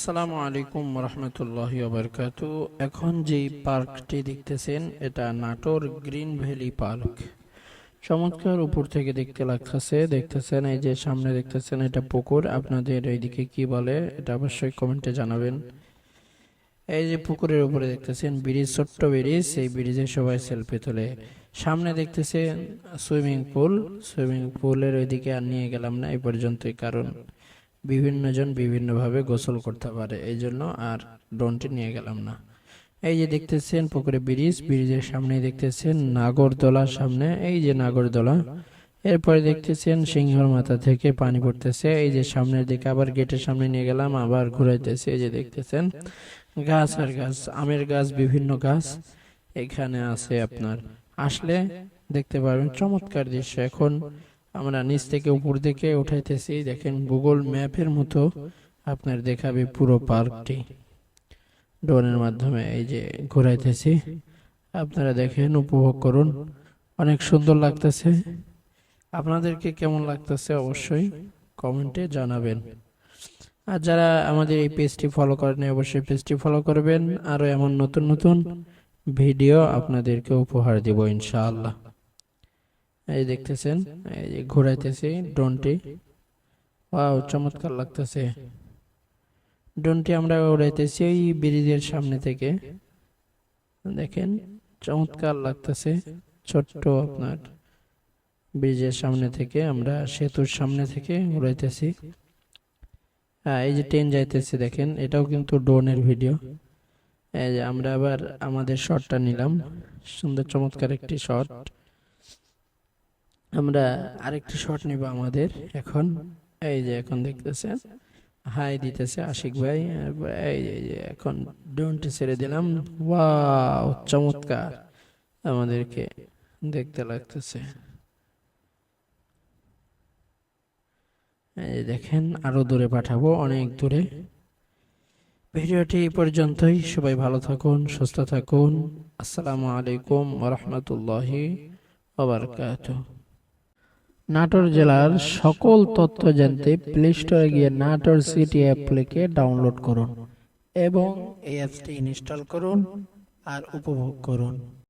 আসসালামু আলাইকুম রহমতুল্লাহ বারকাত এখন যেই পার্কটি দেখতেছেন, এটা নাটোর গ্রিন ভ্যালি পার্ক। চমৎকার উপর থেকে দেখতে লাগতেছে, দেখতেছেন এই যে সামনে দেখতেছেন এটা পুকুর। আপনাদের এইদিকে কি বলে, এটা অবশ্যই কমেন্টে জানাবেন। এই যে পুকুরের উপরে দেখতেছেন ব্রিজ, ছোট্ট ব্রিজ এই ব্রিজে সবাই সেলফি তোলে। সামনে দেখতেছেন সুইমিং পুল, সুইমিং পুলের ওইদিকে আর নিয়ে গেলাম না, এই পর্যন্তই কারণ। বিভিন্ন জন বিভিন্নভাবে গোসল করতে পারে এই জন্য আর ড্রোনটি নিয়ে গেলাম না। এই যে দেখতেছেন পুকুরে ব্রিজ, ব্রিজের সামনে দেখতেছেন নাগরদোলার সামনে, এই যে নাগরদোলা, এরপরে দেখতেছেন সিংহর মাথা থেকে পানি পড়তেছে, এই যে সামনের দিকে আবার গেটের সামনে নিয়ে গেলাম, আবার ঘুরাইতেছে, এই যে দেখতেছেন গাছ আর গাছ, আমের গাছ, বিভিন্ন গাছ এখানে আছে আপনার। আসলে দেখতে পারবেন চমৎকার দৃশ্য, এখন আমরা নিচ থেকে উপর দিকে উঠাইতেছি। দেখেন গুগল ম্যাপের মতো আপনার দেখাবে পুরো পার্কটি। ড্রোনের মাধ্যমে এই যে ঘুরাইতেছি। আপনারা দেখেন, উপভোগ করুন। অনেক সুন্দর লাগতেছে। আপনাদেরকে কেমন লাগতেছে অবশ্যই কমেন্টে জানাবেন। আর যারা আমাদের এই পেজটি ফলো করেন অবশ্যই পেজটি ফলো করবেন। আরও এমন নতুন নতুন ভিডিও আপনাদেরকে উপহার দিব ইনশাআল্লাহ। এই দেখতেছেন, এই যে ঘোরাইতেছি ড্রোনটি। ওয়াও, চমৎকার লাগতেছে। ড্রোনটি আমরা উড়াইতেছি এই ব্রিজের সামনে থেকে। দেখেন, চমৎকার লাগতেছে, ছোট্ট আপনার ব্রিজের সামনে থেকে আমরা সেতুর সামনে থেকে উড়াইতেছি। হ্যাঁ এই যে ট্রেন যাইতেছে, দেখেন, এটাও কিন্তু ড্রোনের ভিডিও। এই যে আমরা আবার আমাদের শটটা নিলাম। সুন্দর, চমৎকার একটি শট। আমরা আরেকটি শট নিব আমাদের এখন। এই যে এখন দেখতেছেন। হাই দিতেছে আশিক ভাই। এই যে- এখন ড্রোনটি ছেড়ে দিলাম। ওয়াও চমৎকার। আমাদেরকে দেখতে লাগতেছে। এই দেখেন, আরও দূরে পাঠাবো, অনেক দূরে। ভিডিওটি পর্যন্তই। সবাই ভালো থাকুন, সুস্থ থাকুন। আসসালামু আলাইকুম ওরহমতুল্লাহি ওবরকাতুহ নাটোর জেলার সকল তথ্য জানতে প্লে স্টোরে গিয়ে নাটোর সিটি অ্যাপ্লিকে ডাউনলোড করুন এবং এই অ্যাপসটি ইনস্টল করুন আর উপভোগ করুন।